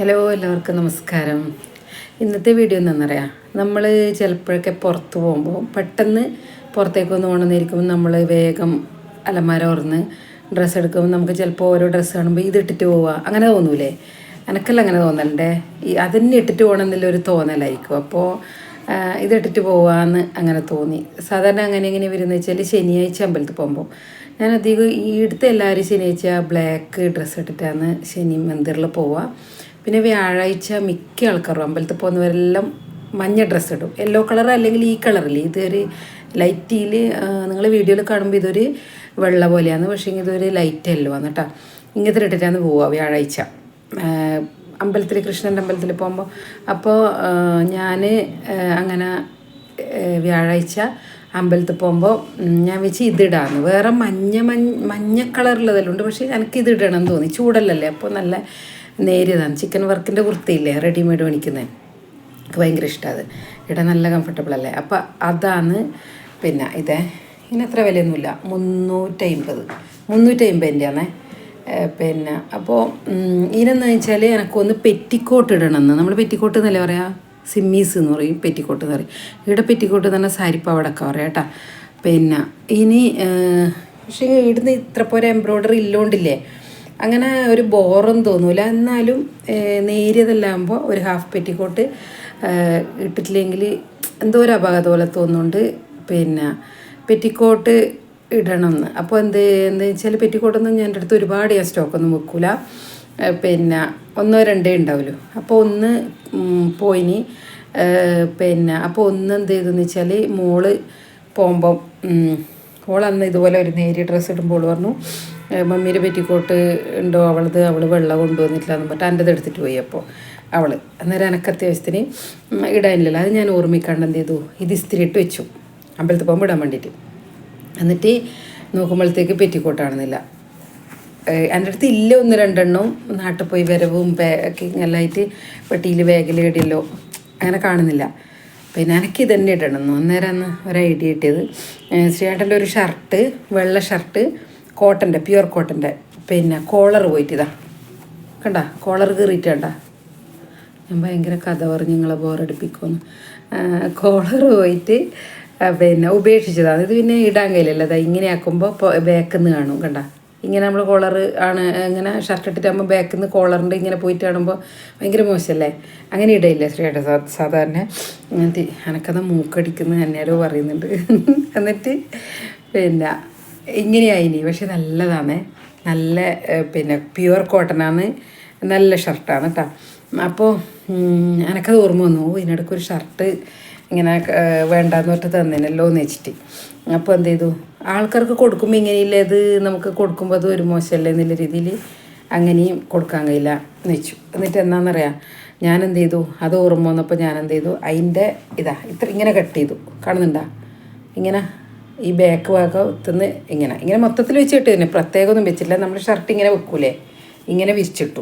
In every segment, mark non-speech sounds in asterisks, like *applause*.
Hello എല്ലാവർക്കും നമസ്കാരം. ഇന്നത്തെ വീഡിയോ എന്താണെന്നറിയാം നമ്മൾ ചിലപ്പോഴൊക്കെ പുറത്ത് പോകുമ്പോൾ പെട്ടെന്ന് പുറത്തേക്ക് ഒന്ന് പോകണമെന്നിരിക്കുമ്പോൾ നമ്മൾ വേഗം അലമാര ഓർന്ന് ഡ്രസ്സ് എടുക്കുമ്പോൾ നമുക്ക് ചിലപ്പോൾ ഓരോ ഡ്രസ്സ് കാണുമ്പോൾ ഇത് ഇട്ടിട്ട് പോവുക അങ്ങനെ തോന്നൂലേ? എനക്കല്ല അങ്ങനെ തോന്നലുണ്ടേ. ഈ അതന്നെ ഇട്ടിട്ട് പോകണമെന്നുള്ള ഒരു തോന്നലായിരിക്കും. അപ്പോൾ ഇത് ഇട്ടിട്ട് പോവാന്ന് അങ്ങനെ തോന്നി. സാധാരണ അങ്ങനെ എങ്ങനെ വരുന്നത് വെച്ചാൽ ശനിയാഴ്ച അമ്പലത്തിൽ പോകുമ്പോൾ ഞാൻ അധികം ഈ ഇടുത്ത എല്ലാവരും ശനിയാഴ്ച ബ്ലാക്ക് ഡ്രസ്സ് ഇട്ടിട്ടാണ് ശനി മന്ദിറിൽ പോവുക പിന്നെ വ്യാഴാഴ്ച മിക്ക ആൾക്കാരും അമ്പലത്തിൽ പോകുന്നവരെല്ലാം മഞ്ഞ ഡ്രസ്സ് ഇടും. യെല്ലോ കളർ അല്ലെങ്കിൽ ഈ കളറില്ലേ ഇതൊരു ലൈറ്റിൽ നിങ്ങൾ വീഡിയോയിൽ കാണുമ്പോൾ ഇതൊരു വെള്ള പോലെയാണ്. പക്ഷേ ഇതൊരു ലൈറ്റ് യെല്ലോ ആണ് ഇങ്ങനത്തെ ഇട്ടിട്ടാണ് പോവുക വ്യാഴാഴ്ച. അമ്പലത്തിൽ കൃഷ്ണന്റെ അമ്പലത്തിൽ പോകുമ്പോൾ അപ്പോൾ ഞാൻ അങ്ങനെ വ്യാഴാഴ്ച അമ്പലത്തിൽ പോകുമ്പോൾ ഞാൻ വെച്ച് ഇതിടാന്ന് വേറെ മഞ്ഞ മഞ്ഞ മഞ്ഞ കളറുള്ളതെല്ലാം ഉണ്ട്. പക്ഷേ എനിക്ക് ഇതിടണം എന്ന് തോന്നി. ചൂടല്ലല്ലേ? അപ്പോൾ നല്ല നേരിയതാണ്. ചിക്കൻ വർക്കിന്റെ കുർത്തിയില്ലേ റെഡിമെയ്ഡ് മേടിക്കുന്നത് എനിക്ക് ഭയങ്കര ഇഷ്ടമാണ് ഇവിടെ നല്ല കംഫർട്ടബിൾ അല്ലേ? അപ്പോൾ അതാണ് പിന്നെ ഇതേ. ഇതിന് എത്ര വിലയൊന്നുമില്ല. മുന്നൂറ്റമ്പത് മുന്നൂറ്റമ്പതിന്റെയാണേ പിന്നെ അപ്പോൾ ഇതിനെന്ന് വെച്ചാൽ എനക്കൊന്ന് പെറ്റിക്കോട്ട് ഇടണമെന്ന്. നമ്മൾ പെറ്റിക്കോട്ട് എന്നല്ലേ പറയാ? സിമ്മീസ് എന്ന് പറയും പെറ്റിക്കോട്ട് എന്ന് പറയും. ഇവിടെ പെറ്റിക്കോട്ട് തന്നെ സാരിപ്പാവടക്ക പറയാം കേട്ടോ. പിന്നെ ഇനി പക്ഷേ ഇവിടുന്ന് ഇത്ര പോരെ എംബ്രോയ്ഡറി ഇല്ലോണ്ടില്ലേ? അങ്ങനെ ഒരു ബോറും തോന്നൂല. എന്നാലും നേരിയതെല്ലാകുമ്പോൾ ഒരു ഹാഫ് പെറ്റിക്കോട്ട് ഇട്ടിട്ടില്ലെങ്കിൽ എന്തോ ഒരു അപകടം പോലെ തോന്നുന്നുണ്ട്. പിന്നെ പെറ്റിക്കോട്ട് ഇടണം എന്ന് അപ്പോൾ എന്ത് എന്താ വെച്ചാൽ പെറ്റിക്കോട്ടൊന്നും ഞാൻ എന്റെ അടുത്ത് ഒരുപാട് ഞാൻ സ്റ്റോക്കൊന്നും വെക്കൂല. പിന്നെ ഒന്നോ രണ്ടേ ഉണ്ടാവുള്ളൂ. അപ്പോൾ ഒന്ന് പോയിനി. പിന്നെ അപ്പോൾ ഒന്ന് എന്ത് ചെയ്തെന്ന് വെച്ചാൽ മോൾ പോകുമ്പം മോളന്ന് ഇതുപോലെ ഒരു നേരിയ ഡ്രസ്സ് ഇടുമ്പോൾ പറഞ്ഞു മമ്മീന്റെ പെറ്റിക്കോട്ട് ഉണ്ടോ? അവളത് അവൾ വെള്ളം കൊണ്ടുവന്നിട്ടില്ല എന്ന് പറഞ്ഞിട്ട് എന്റെ എടുത്തിട്ട് പോയി അപ്പോൾ അവൾ അന്നേരം എനക്ക് അത്യാവശ്യത്തിന് ഇടാനില്ലല്ലോ. അത് ഞാൻ ഓർമ്മിക്കാണ്ട് എന്ത് ചെയ്തു? ഇത് ഇസ്തിരി ഇട്ട് വെച്ചു. അമ്പലത്തിൽ പോകുമ്പോൾ ഇടാൻ വേണ്ടിയിട്ട് എന്നിട്ട് നോക്കുമ്പോഴത്തേക്ക് പെറ്റിക്കോട്ടാണെന്നില്ല. എന്റെ അടുത്ത് ഇല്ല ഒന്ന് രണ്ടെണ്ണം. നാട്ടിൽ പോയി വരവും പാക്കിങ് എല്ലാം ആയിട്ട് പെട്ടിയിൽ ബാഗിൽ ഇടിയല്ലോ അങ്ങനെ കാണുന്നില്ല. പിന്നെ എനിക്ക് ഇതന്നെ ഇടണമെന്നു അന്നേരം അന്ന് ഒരു ഐഡിയ കിട്ടിയത് ശ്രീയേട്ടന്റെ ഒരു ഷർട്ട് വെള്ള ഷർട്ട് കോട്ടന്റെ പ്യുവർ കോട്ടന്റെ പിന്നെ കോളർ പോയിട്ട് ഇതാ കണ്ട? കോളർ കീറിയിട്ട് കണ്ട? ഞാൻ ഭയങ്കര കഥ പറഞ്ഞ് നിങ്ങളെ ബോറടിപ്പിക്കുമെന്ന് കോളർ പോയിട്ട് പിന്നെ ഉപേക്ഷിച്ചതാണ് ഇത് പിന്നെ ഇടാൻ കഴിയില്ലല്ലോ. അതാ ഇങ്ങനെ ആക്കുമ്പോൾ ബാക്കിന്ന് കാണും. കണ്ട? ഇങ്ങനെ നമ്മൾ കോളർ ആണ് ഇങ്ങനെ ഷർട്ട് ഇട്ടിട്ടാകുമ്പോൾ ബാക്കിൽ നിന്ന് കോളറിന്റെ ഇങ്ങനെ പോയിട്ട് കാണുമ്പോൾ ഭയങ്കര മോശമല്ലേ അങ്ങനെ ഇടയില്ല ശ്രീയുടെ സാധാരണ അങ്ങനത്തെ എനക്കത് മൂക്കടിക്കുന്ന എന്നാരോ പറയുന്നുണ്ട്. *laughs* എന്നിട്ട് പിന്നെ ഇങ്ങനെയായിനി. പക്ഷെ നല്ലതാണ്. നല്ല പിന്നെ പ്യുവർ കോട്ടനാണ്. നല്ല ഷർട്ടാണ് കേട്ടോ അപ്പോൾ എനക്കത് ഓർമ്മ വന്നു. ഇതിനിടയ്ക്ക് ഒരു ഷർട്ട് ഇങ്ങനെ വേണ്ടാന്ന് പറഞ്ഞിട്ട് തന്നേനല്ലോ എന്ന് വെച്ചിട്ട്. അപ്പോൾ എന്ത് ചെയ്തു? ആൾക്കാർക്ക് കൊടുക്കുമ്പോൾ ഇങ്ങനെയില്ല ഇത്? നമുക്ക് കൊടുക്കുമ്പോൾ അത് ഒരു മോശമല്ലേ എന്നുള്ള രീതിയിൽ അങ്ങനെയും കൊടുക്കാൻ കഴിയില്ല എന്ന് വെച്ചു. എന്നിട്ട് എന്താണെന്നറിയാം ഞാൻ എന്ത് ചെയ്തു? അത് ഓർമ്മ വന്നപ്പോൾ ഞാൻ എന്ത് ചെയ്തു? അതിന്റെ ഇതാ ഇത്ര ഇങ്ങനെ കട്ട് ചെയ്തു. കാണുന്നുണ്ടോ? ഇങ്ങനെ ഈ ബാക്ക് ഭാഗത്തുനിന്ന് ഇങ്ങനെ. ഇങ്ങനെ മൊത്തത്തിൽ വെച്ചിട്ട് തന്നെ. പ്രത്യേകമൊന്നും വെച്ചില്ല നമ്മൾ ഷർട്ട് ഇങ്ങനെ വെക്കൂലേ? ഇങ്ങനെ വിരിച്ചിട്ടു.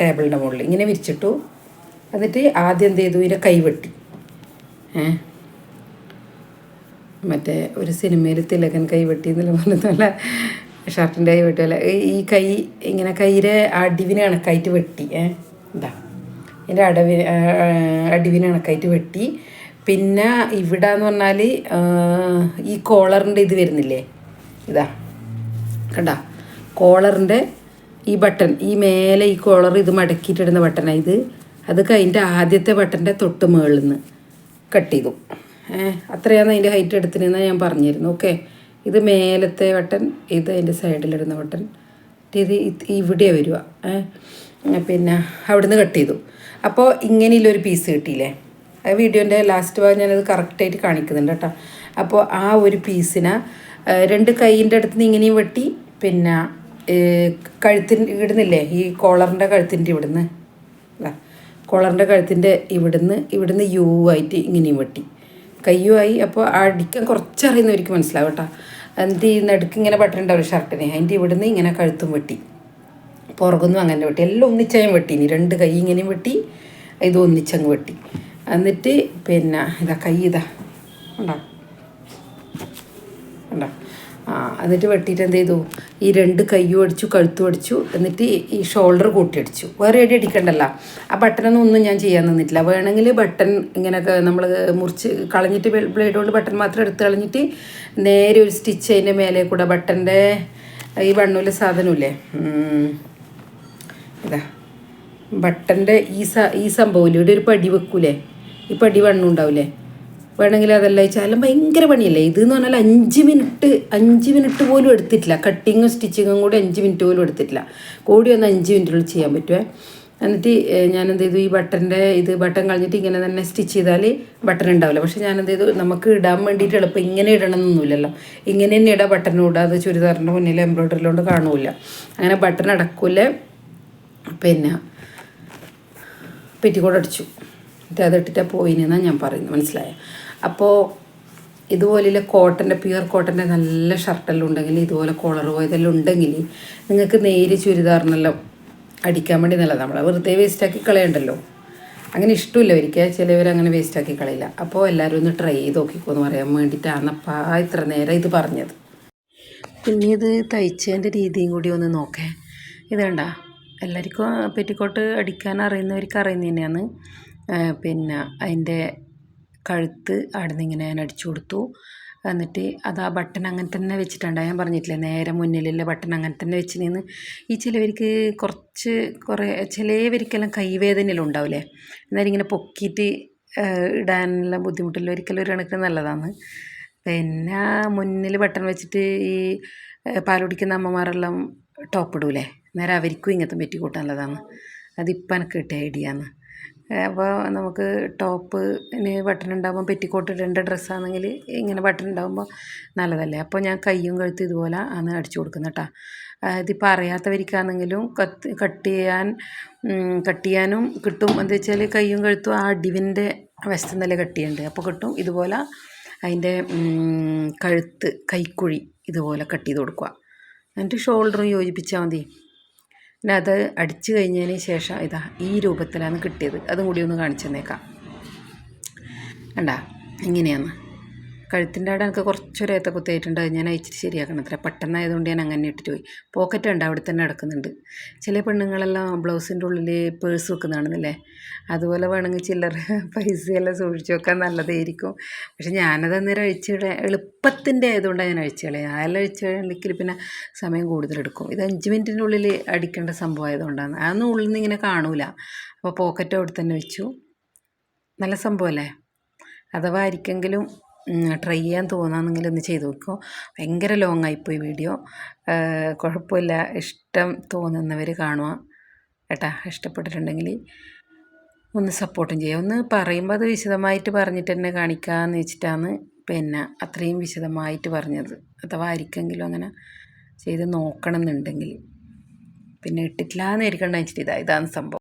ടേബിളിന്റെ മുകളിൽ ഇങ്ങനെ വിരിച്ചിട്ടു. എന്നിട്ട് ആദ്യം എന്ത് ചെയ്തു? ഇതിന്റെ കൈ വെട്ടി. ഏ? മറ്റേ ഒരു സിനിമയിൽ തിലകൻ കൈ വെട്ടി എന്നുള്ള പറഞ്ഞ ഷർട്ടിന്റെ കൈ വെട്ടിയല്ല ഈ കൈ ഇങ്ങനെ കൈയിലെ അടിവിനെ കണക്കായിട്ട് വെട്ടി. ഏ? ഇതാ. ഇതിന്റെ അടവി അടിവിനെ കണക്കായിട്ട് വെട്ടി. പിന്നെ ഇവിടെ എന്ന് പറഞ്ഞാൽ ഈ കോളറിന്റെ ഇത് വരുന്നില്ലേ? ഇതാ കണ്ട? കോളറിന്റെ ഈ ബട്ടൺ ഈ മേലെ ഈ കോളർ ഇത് മടക്കിയിട്ടിടുന്ന ബട്ടണാ ഇത്. അത് കഴിഞ്ഞിട്ട് ആദ്യത്തെ ബട്ടന്റെ തൊട്ട് മുകളിൽ നിന്ന് കട്ട് ചെയ്തു. ഏഹ് അത്രയാണ് അതിന്റെ ഹൈറ്റ് എടുത്തിരുന്നത് ഞാൻ പറഞ്ഞിരുന്നു ഓക്കെ? ഇത് മേലത്തെ ബട്ടൺ ഇത് അതിന്റെ സൈഡിലിടുന്ന ബട്ടൺ. ഇത് ഇത് ഇവിടെ വരിക ഏഹ് പിന്നെ അവിടുന്ന് കട്ട് ചെയ്തു. അപ്പോൾ ഇങ്ങനെയുള്ളൊരു പീസ് കിട്ടിയില്ലേ? ആ വീഡിയോന്റെ ലാസ്റ്റ് ഭാഗം ഞാനത് കറക്റ്റായിട്ട് കാണിക്കുന്നുണ്ട് കേട്ടോ. അപ്പോൾ ആ ഒരു പീസിനെ രണ്ട് കൈയിന്റെ അടുത്ത് നിന്ന് ഇങ്ങനെയും വെട്ടി പിന്നെ കഴുത്തിന്റെ ഇവിടുന്നില്ലേ ഈ കോളറിന്റെ കഴുത്തിന്റെ ഇവിടുന്ന് കോളറിന്റെ കഴുത്തിന്റെ ഇവിടുന്ന് ഇവിടുന്ന് യു ആയിട്ട് ഇങ്ങനെയും വെട്ടി. കയ്യുമായി അപ്പോൾ അടിക്കാൻ കുറച്ചറിയുന്നവർക്ക് മനസ്സിലാവും കേട്ടോ. എന്ത് നടുക്ക് ഇങ്ങനെ ബട്ടൺ ഉണ്ടാവും ഷർട്ടിനെ അതിന്റെ ഇവിടുന്ന് ഇങ്ങനെ കഴുത്തും വെട്ടി. പുറകുന്നും അങ്ങനെ വെട്ടി. എല്ലാം ഒന്നിച്ചങ്ങ് വെട്ടി ഇനി. രണ്ട് കൈ ഇങ്ങനെയും വെട്ടി ഇത് ഒന്നിച്ചങ്ങ് വെട്ടി. എന്നിട്ട് പിന്നെ ഇതാ കൈ ഇതാ. ഉണ്ടോ ഉണ്ടോ ആ എന്നിട്ട് വെട്ടിയിട്ട് എന്ത് ചെയ്തു? ഈ രണ്ട് കയ്യും അടിച്ചു കഴുത്തും അടിച്ചു എന്നിട്ട് ഈ ഷോൾഡർ കൂട്ടി അടിച്ചു. വേറെ എടി അടിക്കണ്ടല്ല. ആ ബട്ടനൊന്നും ഒന്നും ഞാൻ ചെയ്യാൻ നിന്നിട്ടില്ല. വേണമെങ്കിൽ ബട്ടൺ ഇങ്ങനെയൊക്കെ നമ്മൾ മുറിച്ച് കളഞ്ഞിട്ട് ബ്ലേഡ് കൊണ്ട് ബട്ടൺ മാത്രം എടുത്ത് കളഞ്ഞിട്ട് നേരെ ഒരു സ്റ്റിച്ച് അതിന്റെ മേലെ കൂടെ ബട്ടന്റെ ഈ വണ്ണൂല സാധനമില്ലേ. ഇതാ. ബട്ടന്റെ ഈ സ ഈ സംഭവമില്ലേ? ഇവിടെ ഒരു പടി വെക്കൂലേ? ഈ വെണ്ണം ഉണ്ടാവില്ലേ വേണമെങ്കിൽ അതെല്ലാം വെച്ചാലും ഭയങ്കര പണിയല്ലേ? ഇത് എന്ന് പറഞ്ഞാൽ അഞ്ച് മിനിറ്റ് അഞ്ച് മിനിറ്റ് പോലും എടുത്തിട്ടില്ല. കട്ടിങ്ങും സ്റ്റിച്ചിങ്ങും കൂടി അഞ്ച് മിനിറ്റ് പോലും എടുത്തിട്ടില്ല. കൂടി ഒന്ന് അഞ്ച് മിനിറ്റിനുള്ളിൽ ചെയ്യാൻ പറ്റുമേ എന്നിട്ട് ഞാനെന്ത് ചെയ്തു? ഈ ബട്ടന്റെ ഇത് ബട്ടൺ കളഞ്ഞിട്ട് ഇങ്ങനെ തന്നെ സ്റ്റിച്ച് ചെയ്താൽ ബട്ടൺ ഉണ്ടാവില്ല. പക്ഷേ ഞാൻ എന്ത് ചെയ്തു? നമുക്ക് ഇടാൻ വേണ്ടിയിട്ട് എളുപ്പം ഇങ്ങനെ ഇടണമെന്നൊന്നുമില്ലല്ലോ. ഇങ്ങനെ തന്നെ ഇടാം ബട്ടൺ ഇടാം അത് ചുരിദാറിന്റെ മുന്നിൽ എംബ്രോയ്ഡറിയിലോണ്ട് കാണില്ല അങ്ങനെ ബട്ടൺ അടക്കൂല. പിന്നെ പെറ്റിക്കോട് അടിച്ചു. എന്നിട്ട് അതിട്ടിട്ടാ പോയിനെന്നാണ് ഞാൻ പറയുന്നത്. മനസ്സിലായ? അപ്പോൾ ഇതുപോലെയുള്ള കോട്ടന്റെ പ്യുവർ കോട്ടന്റെ നല്ല ഷർട്ടെല്ലാം ഉണ്ടെങ്കിൽ ഇതുപോലെ കോളർ പോയതെല്ലാം ഉണ്ടെങ്കിൽ നിങ്ങൾക്ക് നേര് ചുരിദാറിനെല്ലാം അടിക്കാൻ വേണ്ടി നല്ല നമ്മളെ വെറുതെ വേസ്റ്റാക്കി കളയണ്ടല്ലോ. അങ്ങനെ ഇഷ്ടമില്ല ഒരിക്കൽ ചിലവർ അങ്ങനെ വേസ്റ്റാക്കി കളയില്ല. അപ്പോൾ എല്ലാവരും ഒന്ന് ട്രൈ ചെയ്ത് നോക്കിക്കോ എന്ന് പറയാൻ വേണ്ടിയിട്ടാണപ്പാ ഇത്ര നേരം ഇത് പറഞ്ഞത്. പിന്നെ ഇത് തയ്ച്ചതിന്റെ രീതിയും കൂടി ഒന്ന് നോക്കേ. ഇതേണ്ട എല്ലാവർക്കും പെറ്റിക്കോട്ട് അടിക്കാൻ അറിയുന്നവർക്ക് അറിയുന്ന തന്നെയാണ്. ആ, പിന്നെ അതിന്റെ കഴുത്ത് അവിടെ നിന്ന് ഇങ്ങനെ ഞാൻ അടിച്ചു കൊടുത്തു. എന്നിട്ട് അത് ആ ബട്ടൺ അങ്ങനെ തന്നെ വെച്ചിട്ടുണ്ട് ഞാൻ പറഞ്ഞിട്ടില്ലേ നേരെ മുന്നിലുള്ള ബട്ടൺ അങ്ങനെ തന്നെ വെച്ച് നിന്ന് ഈ ചിലവർക്ക് കുറച്ച് കുറേ ചിലവർക്കെല്ലാം കൈവേദനയെല്ലാം ഉണ്ടാവില്ലേ? എന്നാലും ഇങ്ങനെ പൊക്കിയിട്ട് ഇടാനുള്ള ബുദ്ധിമുട്ടില്ല ഒരിക്കലും ഒരു കണക്കിന് നല്ലതാണ്. പിന്നെ മുന്നിൽ ബട്ടൺ വെച്ചിട്ട് ഈ പാലുടിക്കുന്ന അമ്മമാരെല്ലാം ടോപ്പ് ഇടൂലേ? നേരെ അവർക്കും ഇങ്ങനത്തെ പെറ്റി കൂട്ടാനുള്ളതാണ് അതിപ്പം എനിക്ക് കിട്ടിയ ഐഡിയ ആണ്. അപ്പോൾ നമുക്ക് ടോപ്പ് ഇനി ബട്ടൺ ഉണ്ടാകുമ്പോൾ പെറ്റിക്കോട്ട് ഇടേണ്ട ഡ്രസ്സാണെങ്കിൽ ഇങ്ങനെ ബട്ടൺ ഉണ്ടാകുമ്പോൾ നല്ലതല്ലേ? അപ്പോൾ ഞാൻ കയ്യും കഴുത്തും ഇതുപോലെ ആണ് അടിച്ചു കൊടുക്കുന്നത് കേട്ടോ ഇതിപ്പോൾ അറിയാത്തവർക്കാണെങ്കിലും കത്ത് കട്ട് ചെയ്യാൻ കട്ട് ചെയ്യാനും കിട്ടും. എന്താ വെച്ചാൽ കയ്യും കഴുത്തും ആ അടിവിന്റെ വശത്ത് നിന്നല്ലേ കട്ട് ചെയ്യേണ്ടത്. അപ്പോൾ കിട്ടും ഇതുപോലെ അതിന്റെ കഴുത്ത് കൈക്കുഴി ഇതുപോലെ കട്ട് ചെയ്ത് കൊടുക്കുക. എന്നിട്ട് ഷോൾഡറും യോജിപ്പിച്ചാൽ മതി. പിന്നെ അത് അടിച്ചു കഴിഞ്ഞതിന് ശേഷം ഇതാ ഈ രൂപത്തിലാണ് കിട്ടിയത്. അതും കൂടി ഒന്ന് കാണിച്ചു തന്നേക്കാം. കണ്ട? ഇങ്ങനെയാണ്. കഴുത്തിന്റെ അവിടെ എനിക്ക് കുറച്ചൊരു ഏത്ത കുത്തിയായിട്ടുണ്ട് അത് ഞാൻ അയച്ചിട്ട് ശരിയാക്കണം. അത്ര പെട്ടെന്നായതുകൊണ്ട് ഞാൻ അങ്ങനെ ഇട്ടിട്ട് പോയി. പോക്കറ്റ് ഉണ്ട് അവിടെ തന്നെ നടക്കുന്നുണ്ട് ചില പെണ്ണുങ്ങളെല്ലാം ബ്ലൗസിന്റെ ഉള്ളിൽ പേഴ്സ് വെക്കുന്നതാണെന്നല്ലേ? അതുപോലെ വേണമെങ്കിൽ ചില്ലർ *laughs* പൈസയെല്ലാം സൂക്ഷിച്ച് വെക്കാൻ നല്ലതായിരിക്കും. പക്ഷെ ഞാനത് അന്നേരം അഴിച്ചിട എളുപ്പത്തിന്റെ ആയതുകൊണ്ടാണ് ഞാൻ അഴിച്ചു കളയുക അതെല്ലാം അഴിച്ചു കഴിയുമ്പോൾ പിന്നെ സമയം കൂടുതലെടുക്കും ഇത് അഞ്ച് മിനിറ്റിന്റെ ഉള്ളിൽ അടിക്കേണ്ട സംഭവം ആയതുകൊണ്ടാണ്. അതൊന്നും ഉള്ളിൽ നിന്ന് ഇങ്ങനെ കാണൂല. അപ്പോൾ പോക്കറ്റ് അവിടെ തന്നെ വെച്ചു. നല്ല സംഭവമല്ലേ അഥവാ ആർക്കെങ്കിലും ട്രൈ ചെയ്യാൻ തോന്നാന്നെങ്കിൽ ഒന്ന് ചെയ്ത് നോക്കൂ. ഭയങ്കര ലോങ് ആയിപ്പോയി വീഡിയോ കുഴപ്പമില്ല. ഇഷ്ടം തോന്നുന്നവർ കാണുക കേട്ടാ. ഇഷ്ടപ്പെട്ടിട്ടുണ്ടെങ്കിൽ ഒന്ന് സപ്പോർട്ടും ചെയ്യുക ഒന്ന് പറയുമ്പോൾ അത് വിശദമായിട്ട് പറഞ്ഞിട്ട് തന്നെ കാണിക്കാമെന്ന് വെച്ചിട്ടാണ് പിന്നെ അത്രയും വിശദമായിട്ട് പറഞ്ഞത്. അഥവാ ആർക്കെങ്കിലും അങ്ങനെ ചെയ്ത് നോക്കണം എന്നുണ്ടെങ്കിൽ പിന്നെ ഇട്ടിട്ടില്ല എന്ന് വെച്ചിട്ട് ഇതാ ഇതാണ് സംഭവം.